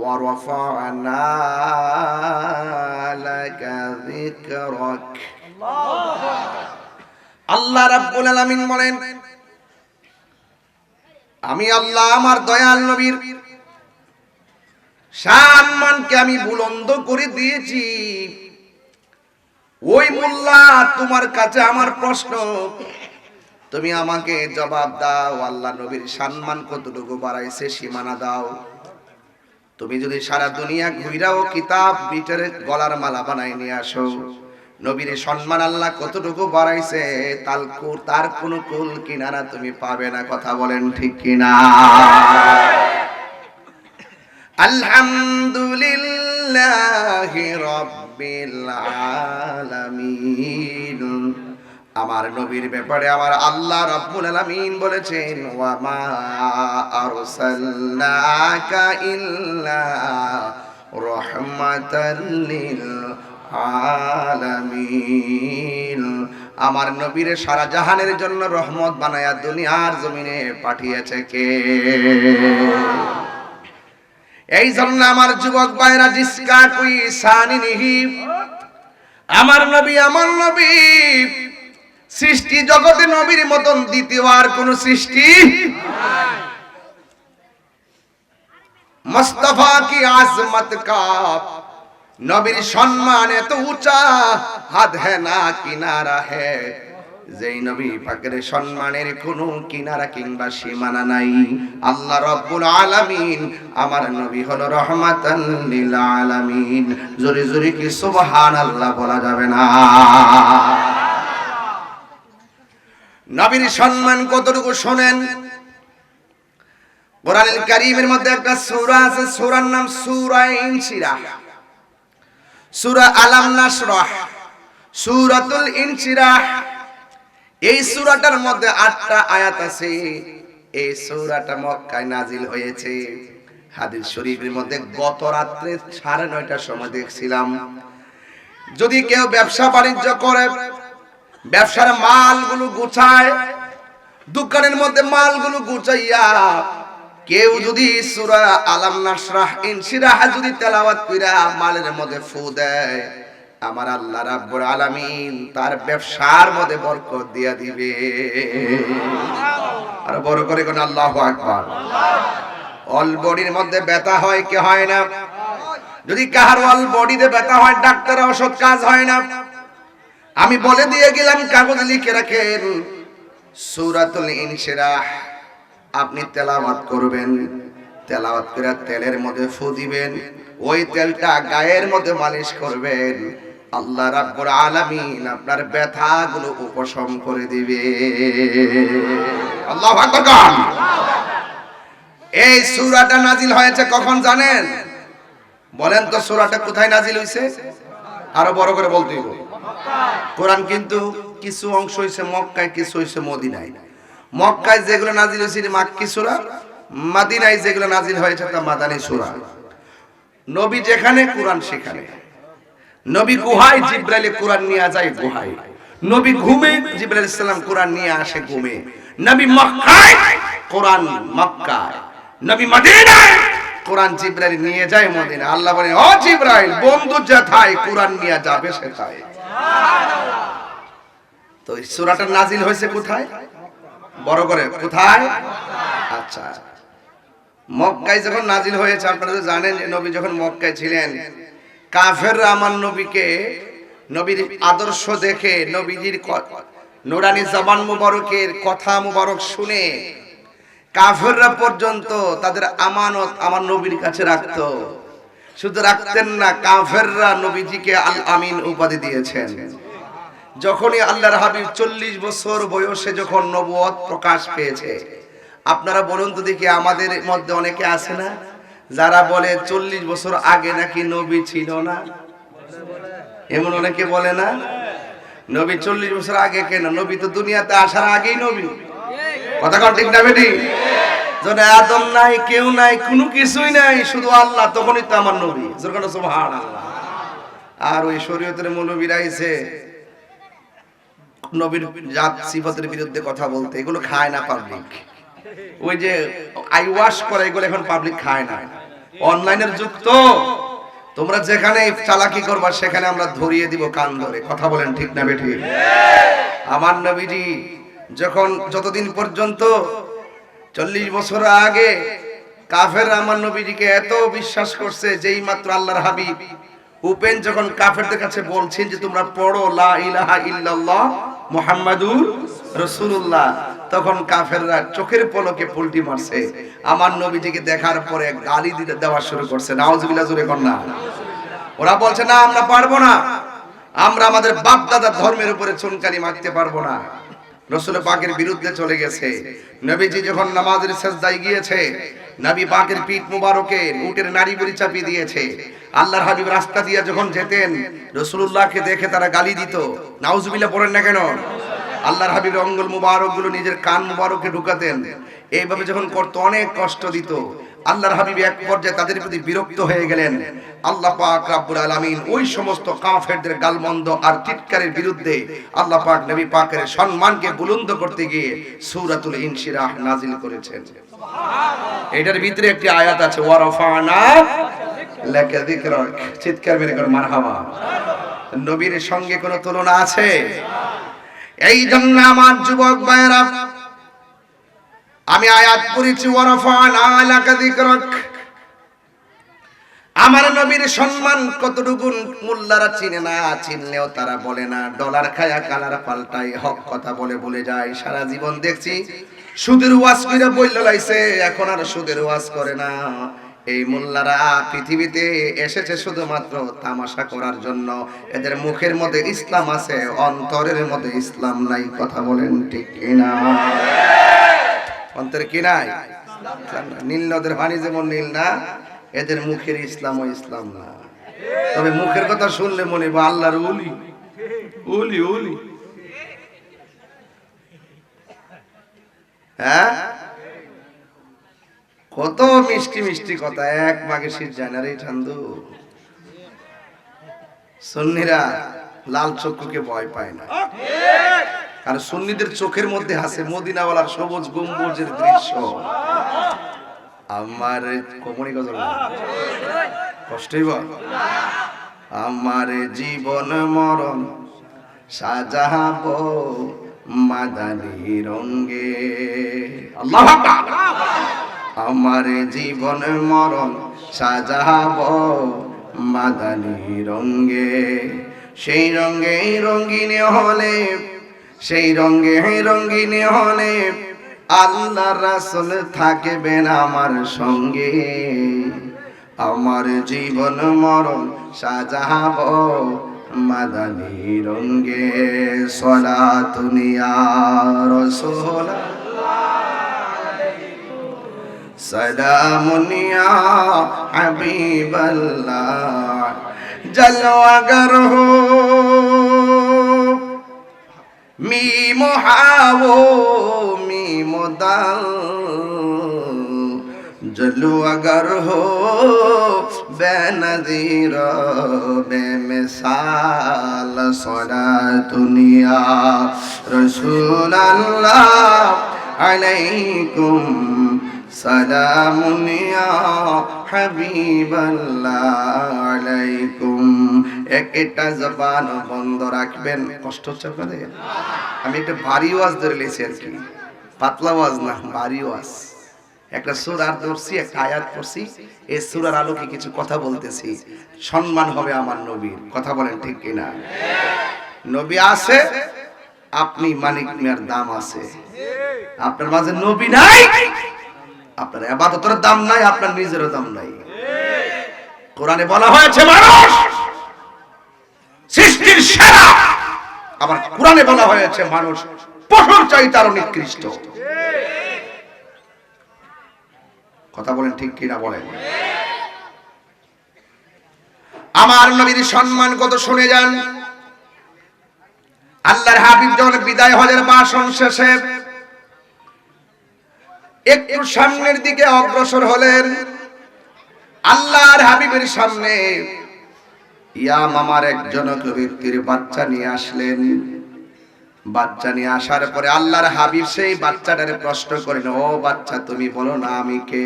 ورفعنا لك ذكرك আল্লাহ রাব্বুল আলামিন বলেন আমি আল্লাহ আমার দয়াল নবীর সম্মানকে আমি বুলন্দ করে দিয়েছি ওই মোল্লা তোমার কাছে আমার প্রশ্ন তুমি আমাকে জবাব দাও আল্লাহ নবীর সম্মান কতটুকু বাড়াইছে সীমানা দাও তুমি যদি সারা দুনিয়া ঘুরাও কিতাব বিটারে গলার মালা বানাই নিয়ে আসো। নবীর সম্মান আল্লাহ কতটুকু বাড়াইছে তার কুল তার কোনো কুল কিনারা তুমি পাবে না, কথা বলেন ঠিক কিনা? আলহামদুলিল্লাহ রব্বিল আলামিন। আমার নবীর ব্যাপারে আমার আল্লাহ রাব্বুল আলামিন বলেছেন, ওয়া মা আরসালনাকা ইল্লা রাহমাতাল লিল আলামিন। আমার নবীর সারা জাহানের জন্য রহমত বানায়া দুনিয়ার জমিনে পাঠিয়েছে কে? এই জন্য আমার যুবক ভাইরা জিসকা কুই সানি নিহি আমার নবী আমার নবী। সৃষ্টি জগতে নবীর মতন দ্বিতীয় আর কোন সৃষ্টি মুস্তফা কি আজমত কা? নবীর সম্মান এত উঁচা, হাত হ্যাঁ না কিনারা হ্যাঁ। যেই নবী পাকের সম্মানের কোনো কিনারা কিংবা সীমানা নাই। আল্লাহ রব্বুল আলামিন আমার নবী হলো রহমাতান লিল আলামিন। জোরে জোরে কি সুবহানাল্লাহ বলা যাবে না? নবীর সম্মান কতটুকু শোনেন? কোরআনুল কারীমের মধ্যে একটা সূরা আছে, সূরার নাম সূরা ইনশিরাহ সূরা আলাম নাশরাহ সূরাতুল ইনশিরাহ এই সূরাটার মধ্যে আটটা আয়াত আছে। এই সূরাটা মক্কায় নাজিল হয়েছে। হাদিস শরীফের মধ্যে গত রাত্রে সাড়ে নয়টার সময় দেখছিলাম। যদি কেউ ব্যবসা বাণিজ্য করে ব্যবসার মালগুলো গুছায় দোকানের মধ্যে মালগুলো গুছাইয়া কেউ যদি সূরা আলাম নাশরাহ ইনশিরাহ যদি তেলাওয়াত কইরা মালের মধ্যে ফু দেয় আমার আল্লাহ রাব্বুল আলামিন তার ব্যবসার মধ্যে বরকত দিয়া দিবে। আর বড় করে কোন আল্লাহু আকবার। অল বডির মধ্যে ব্যথা হয় কি হয় না? যদি কাহার অল বডিতে ব্যথা হয় ডাক্তার ওষুধ কাজ হয় না? আমি বলে দিয়ে গেলাম, কাগজ লিখে রাখেন। সূরাতুল ইনশিরাহ, আপনি তেলাওয়াত করবেন। তেলাওয়াত করে তেলের মধ্যে ফু দিবেন। ওই তেলটা গায়ের মধ্যে মালিশ করবেন। আল্লাহ রাব্বুল আলামিন আপনার ব্যথাগুলো উপশম করে দিবে। আল্লাহু আকবার কান। এই সূরাটা নাজিল হয়েছে কখন জানেন? বলেন তো সূরাটা কোথায় নাজিল হইছে? আরও বড় করে বলতে কোরআন কিন্তু কিছু অংশ হইছে মক্কায়, কিছু হইছে মদিনায়। মক্কায় যেগুলো নাজিল হয়েছে মাক্কি সূরা? মাদিনায় যেগুলো নাজিল হয়েছে, তা মাদানী সূরা। নবী যেখানে, কোরআন সেখানে। নবী গুহায় জিব্রাইলে কোরআন নিয়ে যায় গুহায়। নবী ঘুমে, জিব্রাইল ইসলাম কোরআন নিয়ে আসে ঘুমে। নবী মক্কায়, কোরআন মক্কায়। নবী মদিনায় কোরআন জিব্রাইল নিয়ে যায় মদিনা আল্লাহ বলে ও জিব্রাইল বন্ধু যেথায় কোরআন নিয়ে যাবে সেটাই তো এই সূরাটা নাজিল হয়েছে কোথায়? বড় করে কোথায়? আচ্ছা। মক্কায় যখন নাজিল হয়েছে আপনারা তো জানেন যে নবী যখন মক্কায় ছিলেন কাফেররা আমার নবীকে নবীর আদর্শ দেখে নবীজির নুরানি জবান মুবারকের কথা মুবারক শুনে কাফেররা পর্যন্ত তাদের আমানত আমার নবীর কাছে রাখতো। শুধু রাখতেন না, কাফেররা নবীজিকে আল আমিন উপাধি দিয়েছেন। যখনই আল্লাহর হাবিব চল্লিশ বছর বয়সে যখন নবুয়ত প্রকাশ পেয়েছে, আপনারা বলুন তো দেখি আমাদের মধ্যে অনেকে আছে না, যারা বলে চল্লিশ বছর আগে নাকি নবী ছিল না? এমন অনেকে বলে না? নবী চল্লিশ বছর আগে কেন? নবী তো দুনিয়াতে আসার আগেই নবী। কথা ঠিক না বেটি? আদম নাই, কেউ নাই, কোনো কিছুই নাই, শুধু আল্লাহ, তখনই তো আমার নবী। যখন সুবহান আল্লাহ আর ওই শরীয়তের নবীর জাত সিফতের বিরুদ্ধে কথা বলতে, এগুলো খায় না পাবলিক ওই যে আই ওয়াশ করে, এগুলো এখন পাবলিক খায় না। অনলাইনের যুগ তো। তোমরা যেখানে চালাকি করবা, সেখানে আমরা ধরিয়ে দিব কান ধরে। কথা বলেন ঠিক না বেঠিক আমার নবীজি যখন যতদিন পর্যন্ত চল্লিশ বছর আগে কাফের আমার নবীজিকে এত বিশ্বাস করছে, যেই মাত্র আল্লাহর হাবিব, উপেন যখন কাফেরদের কাছে বলছেন যে তোমরা পড়ো, লা ইলাহা তখন কাফেররা চোখের পলকে পুলটি মারছে। আমার নবীজিকে দেখার পরে গালি দিতে দেওয়া শুরু করছে। না। ওরা বলছে, না, আমরা পারব না। আমরা আমাদের বাপ দাদার ধর্মের উপরে চুনকারি মারতে পারব না। রসুল পাকের বিরুদ্ধে চলে গেছে। নবীজি যখন নামাজের সেজদায় গিয়েছে, নবী পাকের পিঠ মুবারকে উটের নারী বুড়ি চাপিয়ে দিয়েছে। আল্লাহর হাবিব রাস্তা দিয়ে যখন যেতেন রসুল্লাহকে দেখে তারা গালি দিত। নাউজুবিল্লাহ পড়েন না কেন? আল্লাহর হাবিব অঙ্গল মুবারকগুলো নিজের কান মুবারকে ঢুকাতেন। এইভাবে যখন করতো, অনেক কষ্ট দিত। আল্লাহর হাবিব এক পর্যায়ে তাদের প্রতি বিরক্ত হয়ে গেলেন। আল্লাহ পাক রাব্বুল আলামিন ওই সমস্ত কাফেরদের গালমন্দ আর চিৎকারের বিরুদ্ধে আল্লাহ পাক নবী পাকের সম্মানকে বুলন্দ করতে গিয়ে সূরাতুল ইনশিরাহ নাজিল করেছেন। এটার ভিতরে একটি আয়াত আছে, ওয়ারাফানা লাকা যিকরাক। চিৎকার মেরে কর, মারহাবা। নবীর সঙ্গে কোনো তুলনা আছে? এই জন্য আমার যুবক ভাইয়েরা, আমি আয়াত যিকরাক। আমার নবীর সম্মান কতটুকু মোল্লারা চিনে না, চিনলেও তারা বলে না, ডলার খায়া কালার পাল্টাই হক কথা বলে বলে যায়, সারা জীবন দেখছি, সুদের ওয়াজ কইরা বইল লাইছে, এখন আর সুদের ওয়াজ করে না। এই মোল্লারা পৃথিবীতে এসেছে শুধুমাত্র তামাশা করার জন্য। এদের মুখের মধ্যে ইসলাম আছে, অন্তরের মধ্যে ইসলাম নাই, কথা বলেন ঠিক কিনা? অন্তরে কি নাই? নীল নদের পানি যেমন নীল না, এদের মুখের ইসলাম ও ইসলাম না। তবে মুখের কথা শুনলে মনে বা আল্লাহর উলি উলি উলি হ্যাঁ? কত মিষ্টি মিষ্টি কথা। এক মাগে শীত যায় না রে সুন্নিরা লাল চক্ষুকে ভয় পায় না। আর সুন্নিদের চোখের মধ্যে আছে মদিনাওয়ালার সবুজ গম্বুজের দৃশ্য। আমার কোমরি গজল। কষ্টই বল। আমার জীবন মরণ সাজাব মাদানি রঙ্গে আল্লাহ। আমার জীবন মরণ সাজাব মাদানি রঙ্গে সেই রঙ্গে রঙ্গিনী হলে, সেই রঙ্গে রঙ্গিনী হলে আল্লাহ রাসুল থাকবেন আমার সঙ্গে। আমার জীবন মরণ সাজাব মাদানি রঙ্গে সলা তুনিয়া রসোলা সদামুনিয়া হাবিবাল্লাহ জলওয়াগর হো মি মোহাবো মি মোদাল জলু আগর হো বেনজির, বেমিসাল সরা দুনিয়া রসুল আল্লাহ আলাইকুম। دنیا رسول اللہ علیکم সালামুন ইয়া হাবিবাল্লাহ আলাইকুম একটা জবান বন্ধ রাখবেন কষ্ট হচ্ছে আপনাদের আমি একটা ভারী ওয়াজ ধরে লেছি আর কি পাতলা ওয়াজ না ভারী ওয়াজ একটা সুরার ধরছি একটা আয়াত পড়ছি এই সুরার আলোকে কিছু কথা বলতেছি সম্মান হবে আমার নবীর কথা বলেন ঠিক কিনা নবী আছে আপনি মানিক মিয়ার দাম আছে আপনার মাঝে নবী নাই আপনার আবাদতের দাম নাই, আপনার নিজেরও দাম নাই। কোরআনে বলা হয়েছে, মানুষ সৃষ্টির সেরা। আবার কোরআনে বলা হয়েছে, মানুষ পশুর চাইতে আরও নিকৃষ্ট। কথা বলেন ঠিক কিনা বলেন। আমার নবীর সম্মান কত শুনে যান। আল্লাহর হাবিব যখন বিদায় হজের বাসন শেষে একটু সামনের দিকে অগ্রসর হলেন। আল্লাহর হাবিবের সামনে ইয়াম আমার একজন ব্যক্তির বাচ্চা নিয়ে আসলেন। বাচ্চা নিয়ে আসার পরে আল্লাহর হাবিব সেই বাচ্চাটারে প্রশ্ন করেন, ও বাচ্চা, তুমি বলো না আমি কে?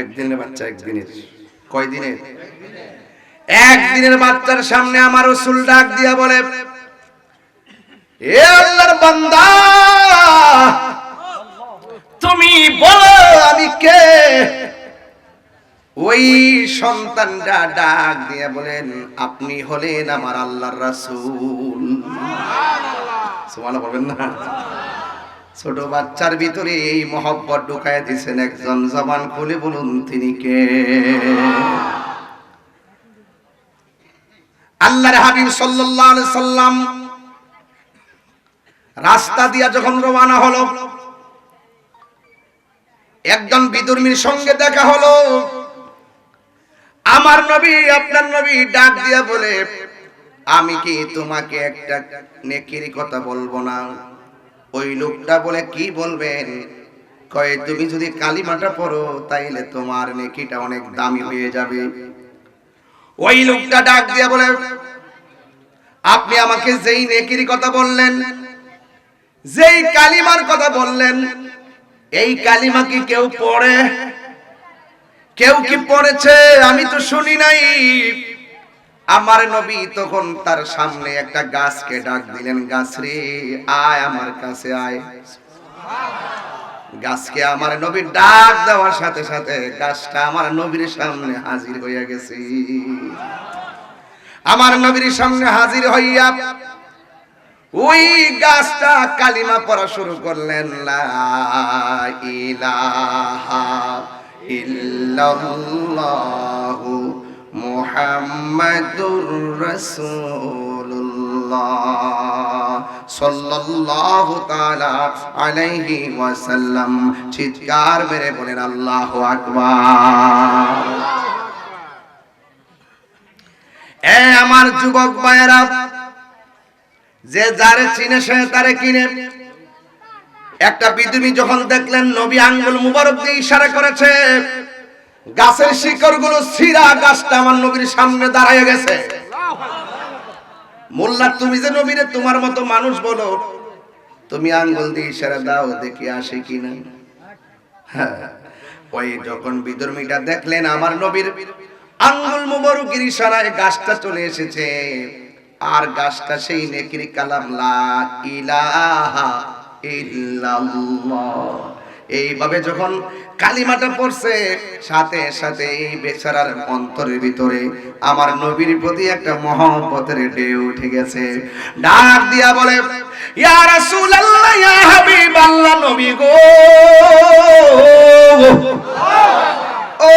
একদিনের বাচ্চা, একদিনের। কয় দিনের একদিনের বাচ্চার সামনে আমার রসুল ডাক দিয়া বলে, এ আল্লাহর বান্দা তুমি বলো আমি কে? ওই সন্তানটা ডাক দিয়ে বলেন আপনি হলেন আমার আল্লাহর রাসূল। সুবহানাল্লাহ। বলবেন না। ছোট বাচ্চার ভিতরে এই মহব্বত ঢুকায় দিয়েছেন একজন জবান খুলে বলুন তিনি কে? আল্লাহর হাবিব সাল্লাল্লাহু আলাইহি সাল্লাম রাস্তা দিয়া যখন রওনা হলো একজন বিদুর্মীর সঙ্গে দেখা হলো। আমার নবী, আপনার নবী ডাক দিয়া বলে, আমি কি তোমাকে একটা নেকির কথা বলব না? ওই লোকটা বলে, কি বলবেন? কয়ে, তুমি যদি কালিমাটা পড়ো, তাইলে তোমার নেকিটা অনেক দামি হয়ে যাবে। ওই লোকটা ডাক দিয়া বলে, আপনি আমাকে যেই নেকির কথা বললেন, যেই কালিমার কথা বললেন এই কালিমা কি কেউ পড়ে? কেউ কি পড়েছে? আমি তো শুনি নাই। আমার নবী তখন তার সামনে একটা গাছকে ডাক দিলেন, গাছ রে, আয় আমার কাছে আয়। গাছকে আমার নবীর ডাক দেওয়ার সাথে সাথে গাছটা আমার নবীর সামনে হাজির হইয়া গেছে। আমার নবীর সামনে হাজির হইয়া ওই গাছটা কালিমা পড়া শুরু করলেন ওয়াসাল্লাম। চিৎকার মেরে বলেন, আল্লাহু আকবার। এ আমার যুবক ভাইয়েরা যে যারে চিনে সে তারে কিনে। একটা বিদুমি যখন দেখলেন, নবী আঙ্গুল মুবারক দিয়ে ইশারা করেছে, গাছের শিকড়গুলো সিরা গাছটা আমার নবীর সামনে দাঁড়ায় গেছে। মোল্লা, তুমি যে নবীরে তোমার মতো মানুষ বলো, তুমি আঙ্গুল দিয়ে ইশারা দাও, দেখি আসে কিনা। হ্যাঁ ওই যখন বিদর্মীটা দেখলেন, আমার নবীর আঙ্গুল মুবারকের ইশারায় গাছটা চলে এসেছে। আর গাছটা সেই নেকির কালাম, লা ইলাহা এইভাবে যখন কালিমাটা পড়ছে, সাথে সাথে এই বেচারার অন্তরের ভিতরে আমার নবীর প্রতি একটা মহব্বতের ঢেউ উঠে গেছে। ডাক দিয়া বলে নবী গো! ও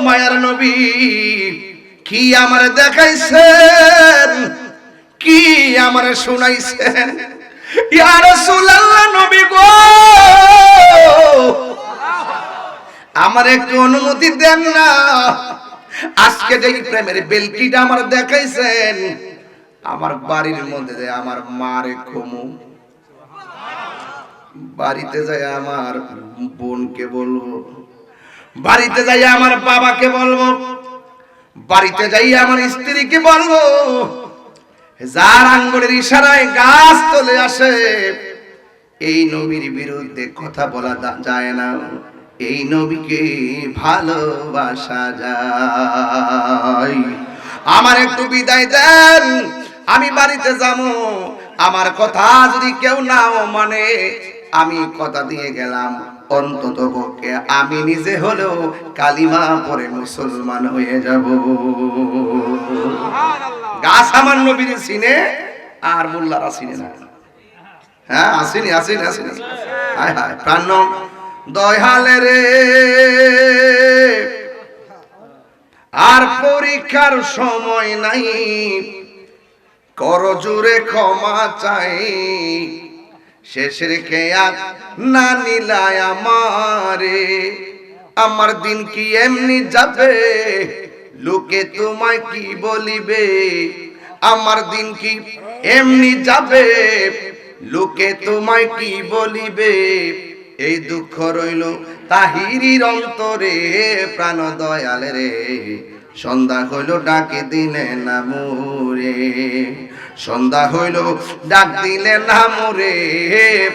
মায়ার নবী, কি আমার দেখাইছেন? কি আমার শুনাইছেন? আমার একটু অনুমতি দেন না। আজকে যে প্রেমের বেলকিটা আমার দেখাইছেন, আমার বাড়ির মধ্যে আমার মারে কমু বাড়িতে যাই আমার বোনকে বলব, বাড়িতে যাই আমার বাবাকে বলব, বাড়িতে যাই আমার স্ত্রীকে বলব। যার আঙ্গুলের ইশারায় গাছ চলে আসে। এই নবীর বিরুদ্ধে কথা বলা যায় না। এই নবীকে ভালোবাসা যায়। আমার একটু বিদায় দেন, আমি বাড়িতে যাব। আমার কথা যদি কেউ নাও মানে আমি কথা দিয়ে গেলাম। অন্তত পক্ষে আমি নিজে হলেও কালিমা পরে মুসলমান হয়ে যাব। গাছ আমার নবীর চিনে আর মোল্লারা চিনে না। হ্যাঁ আসেনি আসেনি আসেনি। হায় হায় প্রাণ দয়ালে রে। আর পরীক্ষার সময় নাই। কর জুড়ে ক্ষমা চাই। শেষের খেয়াল না নিলায় আমারে। আমার দিন কি এমনি যাবে? লোকে তোমায় কি বলিবে? আমার দিন কি এমনি যাবে? লোকে তোমায় কি বলিবে? এই দুঃখ রইল তাহিরির অন্তরে, প্রাণ দয়াল রে। সন্ধ্যা হইল ডাকে দিলে না মুরে। সন্ধ্যা হইল, ডাক দিলে না মোরে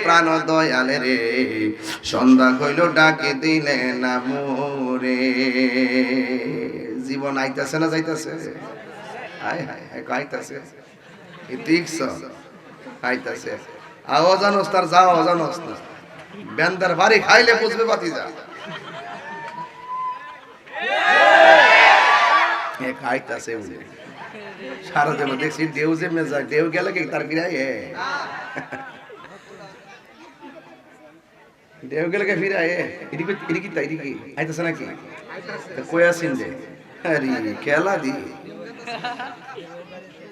প্রাণ দয়ালে রে। সন্ধ্যা হইল, ডাকে দিলে না মোরে জীবন আইতাছে না যাইতাছে? হায় আইতাছে? বেন্দার খাইলে বুঝবে যা সারা দেব দেখছি দেউ যে মেজা দেউ গেলে কি তার ফিরাই এ দেউ গেলে কে ফিরাই এ এদিকে এদিকে তাই এদিকে আইতাছে নাকি? কই আছেন যে? আরে, খেলা দি।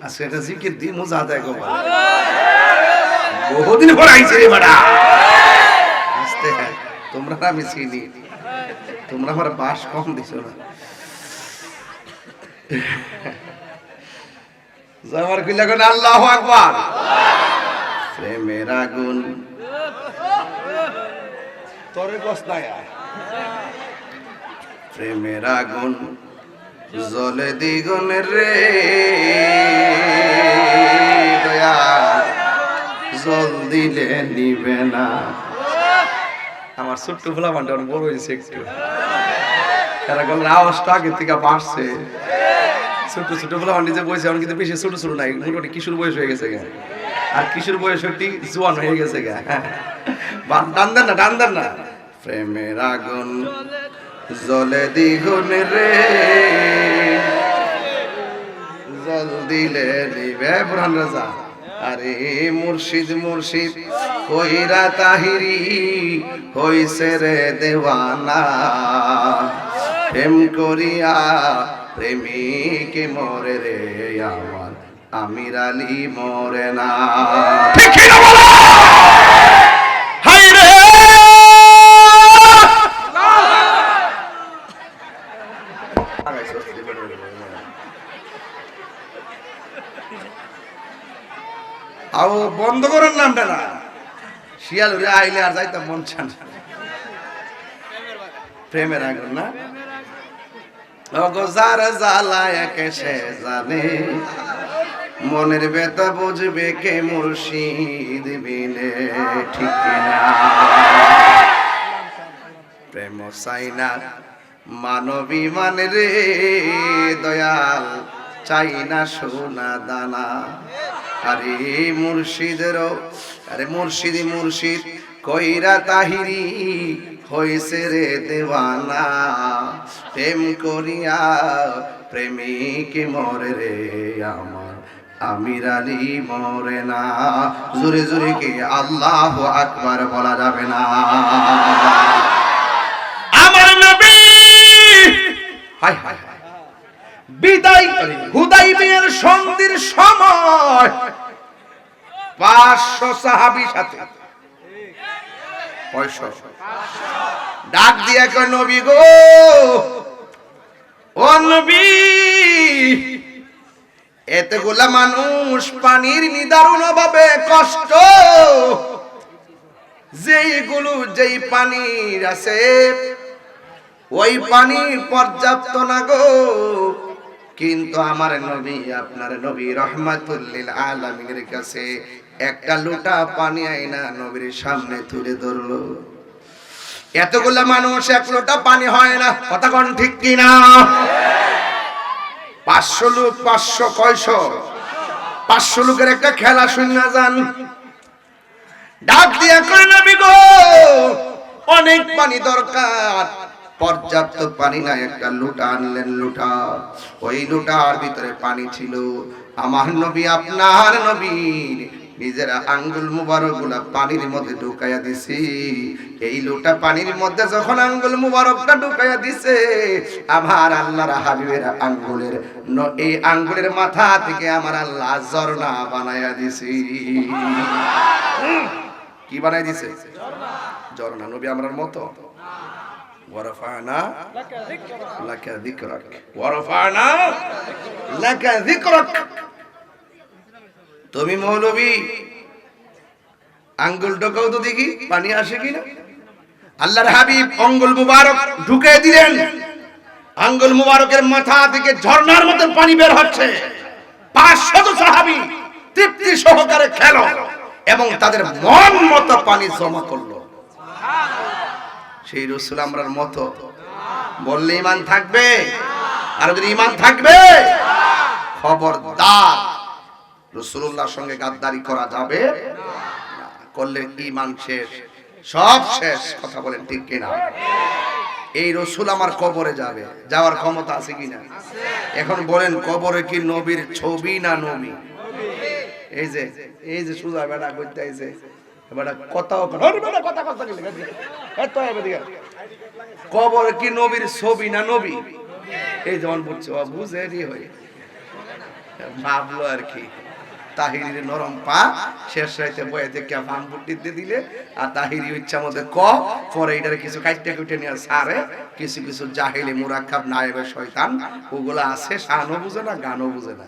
আজকে একটা জিকির দি, মজা আদায় করব বহুদিন পর আইছে রে বাড়া। আস্তে, তোমরা আমি চিনি। তোমরা আমার বাস কম দিছো না। যাবার কইলা কোন আল্লাহু আকবার। প্রেমের আগুন। তরে কস নাই। প্রেমের আগুন, জলে দ্বিগুণের রে। দয়া জল দিলে নিবে না। আমার ছোট্ট ফুলা মানটা বড় হয়েছে একটু। তারা গলার আওয়াজটা আগে থেকে বাড়ছে। ছোট ছোট ফুলা মান্ডি যে বয়সে আমার কিন্তু বেশি ছোট ছোট নাই। মোটামুটি কিশোর বয়স হয়ে গেছে গা। আর কিশোর বয়স একটি জোয়ান হয়ে গেছে গা। দেন না টান দেন না। প্রেমের আগুন জলে দ্বিগুণ রে। জল দিলে নিবে বুরহান রাজা। আরে মুর্শিদ মুর্শিদ, কইরা তাহিরি হইছে রে দেওয়ানা। প্রেম করিয়া প্রেমিক মরে রে আমার আমির আলী মরে না ঠিক কি না বলো? রে! আও বন্ধ করেন নামটা না শিয়াল আইলে আর যাইতে মন চান প্রেমের আগুন না অগজার জ্বালায় কেসে জানে। মনের বেতা বুঝবে কে মুর্শিদ বিনে, ঠিক না প্রেম সাইনা মানবী মান রে, দয়াল চাই না সোনা দানা। আরে মুর্শিদের আরে মুর্শিদ মুর্শিদ, কইরা তাহিরি হইছে রে দেওয়ানা, প্রেম করিয়া প্রেমিক মরে রে আমার আমির আলী মরে না। জোরে জোরে কে, আল্লাহ আকবার বলা যাবে না। আমার নবী! হায় বিদায় হুদাই বিয়ের সন্ধির সময়। পাঁচশো সাহাবি সাথে। কয়শো ডাক দিয়ে কয় নবী গো। ও নবী, এতগুলা মানুষ পানির নিদারুণ ভাবে কষ্ট। যেইগুলো, যেই পানির আছে, ওই পানি পর্যাপ্ত না গো। কিন্তু আমার নবী, আপনার নবী রহমাতুল্লিল আলামিনের কাছে একটা লোটা পানি আইনা নবীর সামনে তুলে ধরলো। এতগুলা মানুষ এক লোটা পানি হয় না। কথা কোন ঠিক কিনা? পাঁচশো লোক, পাঁচশো, কয়শো? পাঁচশো লোকের একটা খেলা শূন্য যান। ডাক দিয়া করে নবী গো, অনেক পানি দরকার। পর্যাপ্ত পানি না একটা লুটা আনলেন লুটা। ওই লুটার ভিতরে পানি ছিল। আমার নবী, আপনার নবী নিজের আঙ্গুল মুবারকগুলা পানির মধ্যে ঢুকাইয়া দিছি। এই লোটা পানির মধ্যে যখন আঙ্গুল মুবারকটা ঢুকাইয়া দিছে আমার আল্লাহর হাবিবের আঙ্গুলের এই আঙ্গুলের মাথা থেকে আমার আল্লাহ ঝর্ণা বানাইয়া দিছি। কি বানাই দিছে? ঝর্ণা। নবী আমরার মতো? ওয়ারফানা লাকা যিকরাক। ওয়ারফানা লাকা যিকরাক। তুমি মৌলবী, আঙ্গুল ঢোকাও তো দেখি, পানি আসে কিনা? আল্লাহর হাবিব অঙ্গুল মুবারক ঢুকে দিলেন। আঙ্গুল মুবারকের মাথা থেকে ঝর্ণার মতো পানি বের হচ্ছে। পাঁচশত সাহাবি তৃপ্তি সহকারে খেলো এবং তাদের মন মতো পানি জমা করল। সেই রসুল আমরার মতো। বললে ইমান থাকবে? আর যদি ইমান থাকবে? খবরদার। রসুল্লাহর সঙ্গে গাদ্দারি করা যাবে। করলে ইমান শেষ। সব শেষ। কথা বলেন ঠিক কিনা? এই রসুল আমার কবরে যাবে। যাওয়ার ক্ষমতা আছে কিনা? এখন বলেন কবরে কি নবীর ছবি না নবী? এই যে এই যে সুজা বেড়া করতে আইছে। কথাও কথা কথা কথা গেলে এত এদিকে কবর কি নবীর ছবি না নবী? এই যেমন বলছে ও বুঝে হয়ে। ভাবলো আর কি। তাহিরির নরম পা শেষ রাইতে বয়ে দেখে ফান বুটি দিয়ে দিলে, আর তাহিরি ইচ্ছা মধ্যে ক, পরে এটার কিছু কাইটে কুটে নিয়ে সারে, কিছু কিছু জাহিলি মুরাক্কাব, নায়েবে শয়তান, ওগুলো আছে, শানও বুঝে না, গানও বুঝে না।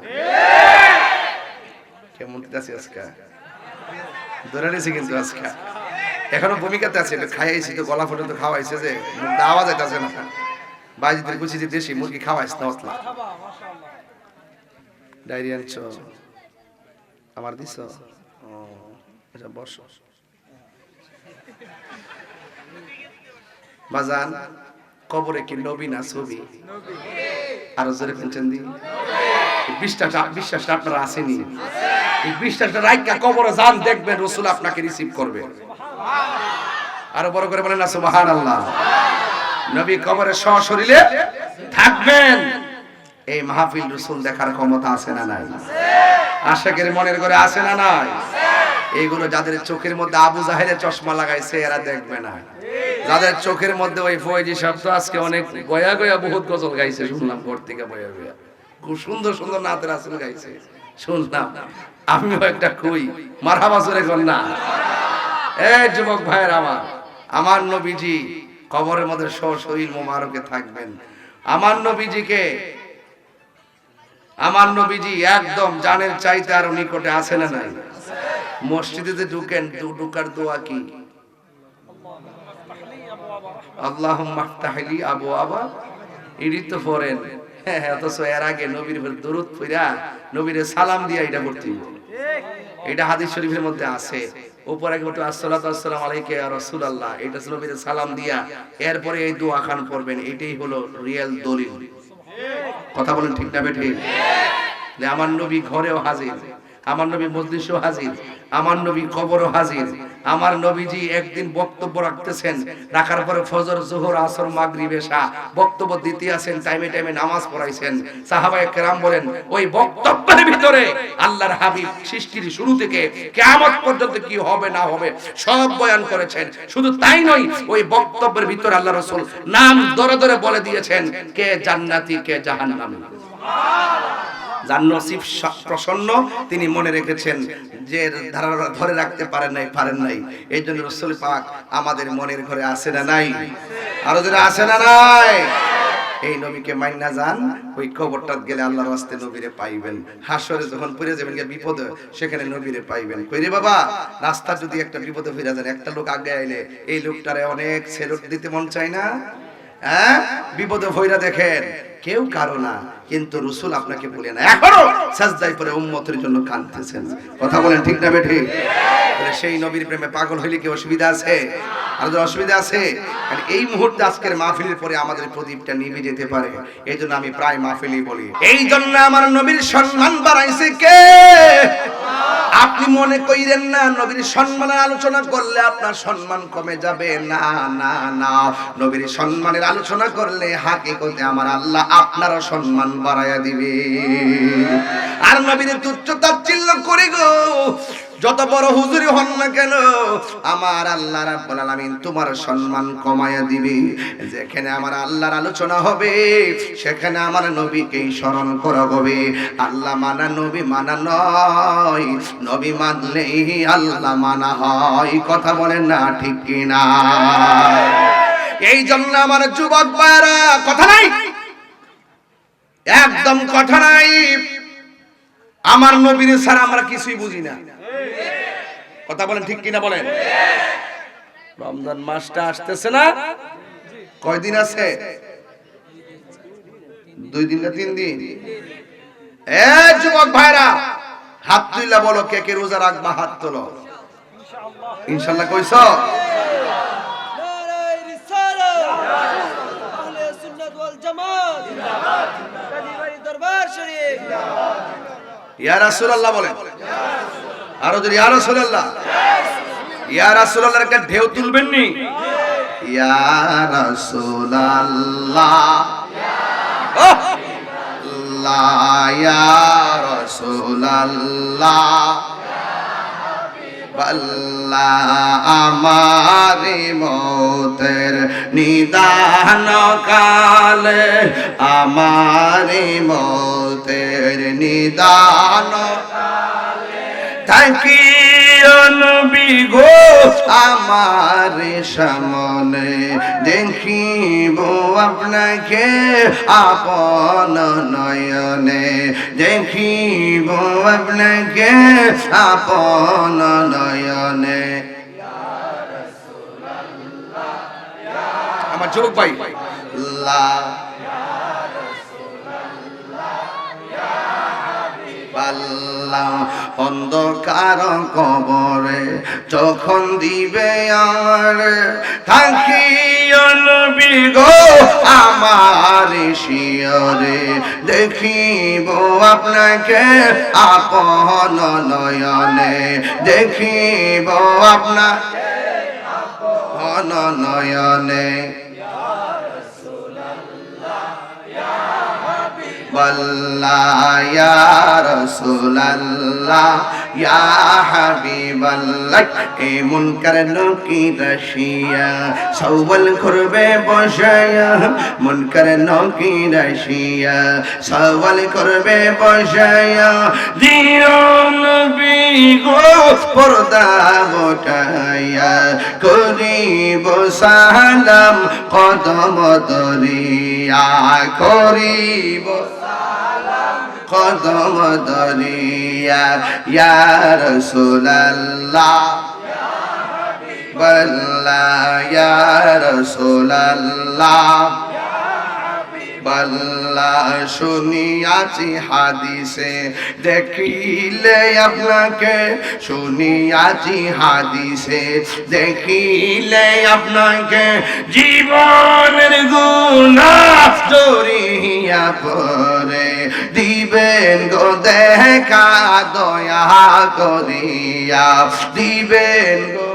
কেমন আছে আজকে? ধরে নিয়েছি কিন্তু আজকে। এখনও ভূমিকাতে আছে এটা খাইয়েছি তো, গলা তো খাওয়াইছে যে আওয়াজ আইতাছে না। বাইজিদের কুচি যে দেশি মুরগি খাওয়াইছ না, অতলা। ডায়রিয়া আনছ? আমার দিছ? আচ্ছা বসো। বাজান, কবরে কি নবী না ছবি? আরও জোরে শুনছেন দি। বিশ্বাস বিশ্বাসটা আপনারা আসেনি। বিশ্বাসটা রাইকা কবরে যান, দেখবেন রসুল আপনাকে রিসিভ করবে। আরও বড় করে বলেন না সুবহান আল্লাহ নবী কবরে থাকবেন। এই মাহফিল রসুল দেখার ক্ষমতা আছে না নাই? আশাকের মনের ঘরে আছে না নাই? এইগুলো যাদের চোখের মধ্যে আবু জাহেদের চশমা লাগাইছে, এরা দেখবে না। যাদের চোখের মধ্যে ওই ফয়েজি শব্দ আজকে অনেক গয়া গয়া বহুত গজল গাইছে, শুনলাম ঘর থেকে বয়া বয়া। খুব সুন্দর সুন্দর নাতের আসল গাইছে, শুনলাম। আমিও একটা কই মারা বাসরে না এ যুবক ভাইয়ের আমার আমার নবীজি কবরের মধ্যে সশরীর মোবারকে থাকবেন। আমার নবীজিকে আমার নবীজি একদম জানের চাইতে আরও নিকটে আসে না নাই? মসজিদে ঢুকেন ঢুকার দোয়া কি? আল্লাহ আবু আবা এটি তো পড়েন। হ্যাঁ হ্যাঁ, এটা হাদিস শরীফের মধ্যে আছে। সালাম দিয়া। এরপরে এই দোয়া খান করবেন এটাই হলো রিয়েল দলিল। কথা বলেন ঠিক না বেঠে আমার নবী ঘরেও হাজির, আমার নবী মজলিসেও হাজির, আমার নবী কবরও হাজির আমার নবীজি একদিন বক্তব্য রাখতেছেন, রাখার পরে ফজর, জোহর, আসর, মাগরিব, এশা, বক্তব্য দিতে আছেন টাইমে টাইমে নামাজ পড়াইছেন। সাহাবায়ে কেরাম বলেন, ওই বক্তব্যের ভিতরে আল্লাহর হাবিব সৃষ্টির শুরু থেকে কিয়ামত পর্যন্ত কি হবে না হবে সব বয়ান করেছেন। শুধু তাই নয়, ওই বক্তব্যের ভিতরে আল্লাহ রাসূল নাম ধরে ধরে বলে দিয়েছেন, কে জান্নাতি, কে জাহান্নামী? যার নসিব প্রসন্ন, তিনি মনে রেখেছেন যে ধারা ধরে রাখতে পারেন নাই পারেন নাই। এই জন্য রসুল পাক আমাদের মনের ঘরে আসে না নাই? আরও যারা আসে না নাই? এই নবীকে মাইনা যান, ওই কবরটা গেলে আল্লাহর রাস্তে নবীরে পাইবেন। হাসরে যখন পড়ে যাবেন বিপদ, সেখানে নবীরে পাইবেন। কইরে বাবা, রাস্তা যদি একটা বিপদে ফিরে যান একটা লোক আগে আইলে, এই লোকটারে অনেক সেলুট দিতে মন চায় না? হ্যাঁ? বিপদে ভৈরা দেখেন, কেউ কারও না। কিন্তু রসুল আপনাকে বলে না এখনও সাজদাই পরে উম্মতের জন্য কাঁদতেছেন। কথা বলেন ঠিক না বেঠি? সেই নবীর প্রেমে পাগল হইলে কি অসুবিধা আছে? আর অসুবিধা আছে এই মুহূর্তে আজকের মাহফিলের পরে আমাদের প্রদীপটা নিভে যেতে পারে। এই জন্য আমি প্রায় মাহফিলই বলি। এই জন্য আমার নবীর সম্মান বাড়াইছে কে? আপনি মনে কইরেন না, নবীর সম্মানের আলোচনা করলে আপনার সম্মান কমে যাবে? না না না। নবীর সম্মানের আলোচনা করলে হাকিকতে আমার আল্লাহ আপনারও সম্মান বাড়াইয়া দিবে। আর নবীর তুচ্ছ তাচ্ছিল্য করে গো। যত বড় হুজুরি হন না কেন, আমার আল্লাহ রাব্বুল আলামিন তোমার সম্মান কমায়া দিবে। যেখানে আমার আল্লাহর আলোচনা হবে, সেখানে আমার নবীকেই স্মরণ করা হবে। আল্লাহ মানা নবী মানা নয়, নবী মানলেই আল্লাহ মানা হয়। কথা বলেন না ঠিক কিনা? এই জন্য আমার যুবক ভাইরা কথা নাই? একদম কথা নাই। আমার নবীর ছাড়া আমরা কিছুই বুঝি না। কথা বলেন ঠিক কিনা বলেন? রমজান মাসটা আসতেছে না? কয়দিন আছে? দুই দিন না তিন দিন? এ যুবক ভাইরা, হাত তুইলা বলো কে কে রোজা রাখবা, হাত তোলো। ইনশাল্লাহ কইছ? দরবার শরীফ। ইয়া রাসূলুল্লাহ বলেন। আরও যদি ইয়া রাসূলুল্লাহ। ইয়া রাসূলুল্লাহ একটা ঢেউ তুলবেন নি। ইয়া রাসূলুল্লাহ। ইয়া রাসূলুল্লাহ। বল্লা আমার মতের নিদান কালে আমার মতের নিদান থাকি অনবি গো। আমার সামনে দেখিব আপনাকে আপন নয়নে। দেখিব আপনাকে আপন নয়নে। আমার যুবক ভাই। লা পাল্লা অন্ধকার কবরে যখন দিবে আর থাকি অনবিগ আমার শিয়রে। দেখিব আপনাকে আপন নয়নে। দেখিব আপনার আপন নয়নে। বল্লা রসুল্লাহ ইয়া হাবিবাল্লাহ এই মুনকার নকির রাশিয়া, সওয়াল করবে বসায়া, মুনকার নকির রাশিয়া, সওয়াল করবে বসায়া দিও নবী গো, পর্দা গোটায়া, করিব সালাম, কদম দরিয়া, করিব সালাম। কদম দরিয়া ইয়া রাসূলুল্লাহ বল্লা ইয়া রাসূলুল্লাহ বল্লা শুনিয়াছি হাদিসে, দেখিলে আপনাকে শুনিয়াছি হাদিসে, দেখিলে আপনাকে জীবনের গুণা জড়িয়া পরে দিবেন গো দেখা, দয়া করিয়া, দিবেন গো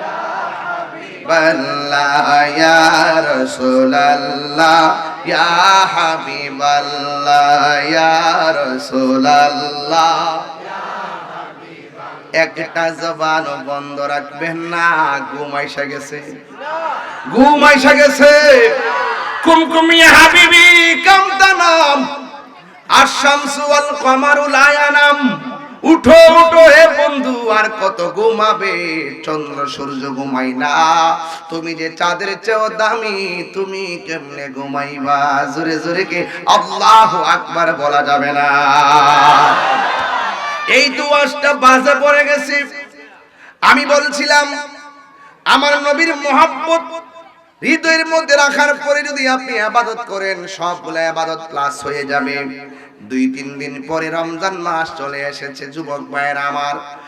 বল্লা ইয়া রাসূলুল্লাহ, ইয়া হাবিবাল্লাহ, ইয়া একটা জবান বন্ধ রাখবেন না ঘুমাইসা গেছে। ঘুমাইসা গেছে। কুমকুমিয়া হাবিবি কামতানাম আশামসু আল কমারু লায়ানাম। উঠো উঠো হে বন্ধু, আর কত ঘুমাবে? চন্দ্র, সূর্য ঘুমাই না। তুমি যে চাঁদের চেয়েও দামি, তুমি কেমনে ঘুমাইবা? জোরে জোরে কে, আল্লাহু আকবার বলা যাবে না। এই দুয়াসটা বাজে পড়ে গেছে। আমি বলছিলাম, আমার নবীর মোহাব্বত হৃদয়ের মধ্যে রাখার পরে যদি আপনি আবাদত করেন, সবগুলো আবাদত প্লাস হয়ে যাবে। দুই তিন দিন পরে রমজান মাস চলে এসেছে যুবক ভাইয়ের আমার।